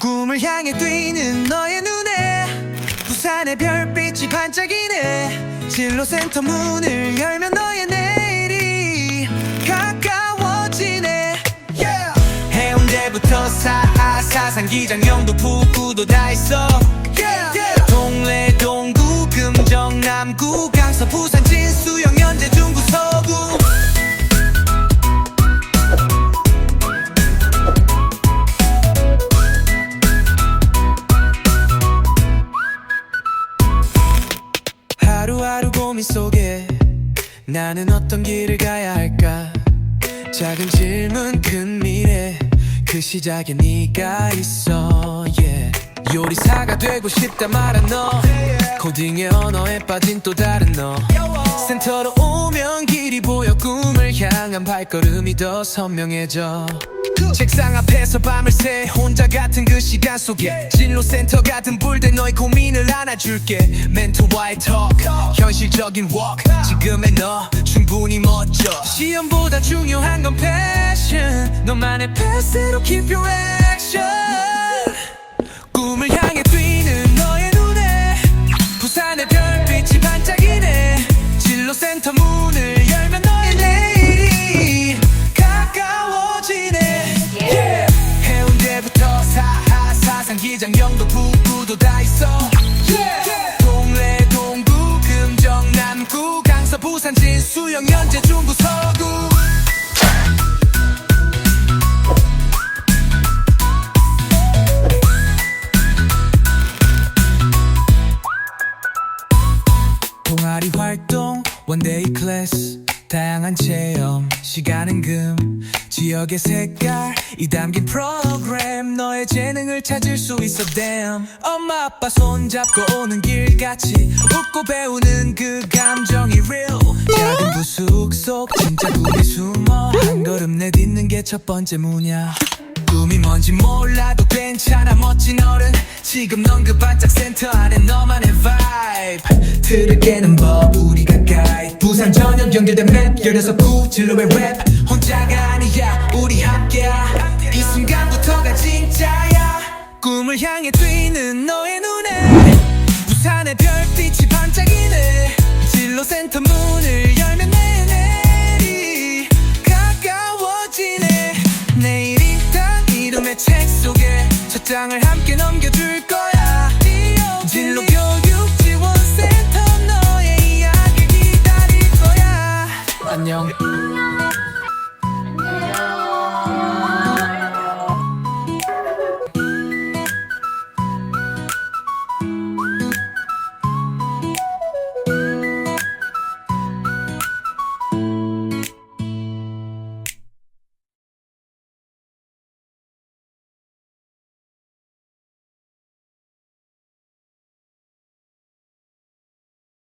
꿈을 향해 뛰는 너의 눈에 부산의 별빛이 반짝이네. 진로센터 문을 열면 너의 내일이 가까워지네. Yeah. 해운대부터 사하 사상 기장 영도 북구도 다 있어. Yeah. 동래 동구 금정 남구 강서 부산 진수 영 연제 중구 서 하루하루 고민 속에 나는 어떤 길을 가야 할까? 작은 질문 큰 미래. 그 시작에 네가 있어 yeah. 요리사가 되고 싶다 말한 너. 코딩의 언어에 빠진 또 다른 너. 센터로 오면 길이 보여 꿈을 향한 발걸음이 더 선명해져 책상 앞에서 밤을 새 혼자 같은 그 시간 속에 진로센터 같은 불대 너의 고민을 안아줄게. 멘토와의 톡 현실적인 walk. 지금의 너 충분히 멋져. 시험보다 중요한 건 패션 너만의 패스로 keep your action 원데이 클래스 다양한 체험 시간은 금. 지역의 색깔 이 담긴 프로그램. 너의 재능을 찾을 수 있어 damn. 엄마 아빠 손잡고 오는 길 같이 웃고 배우는 그 감정이 real. 작은 부숙 속 진짜 꿈이 숨어. 한 걸음 내딛는 게 첫 번째 문이야. 꿈이 뭔지 몰라도 괜찮아 멋진 어른. 지금 넌 그 반짝 센터 안에 너만의 vibe. 틀을 깨는 법 우리가 가이 부산 전역 연결된 맵. 열여섯 부 진로의 랩. 혼자가 아니야 우리 함께야. 이 순간부터가 진짜야. 꿈을 향해 뛰는 너의 눈에. 부산의 별빛이 반짝이네. 진로센터 문을 열면 내 내일이 가까워지네. 내일 이땅 이름의 책 속에 첫 장을 함께 넘겨주 Yeah.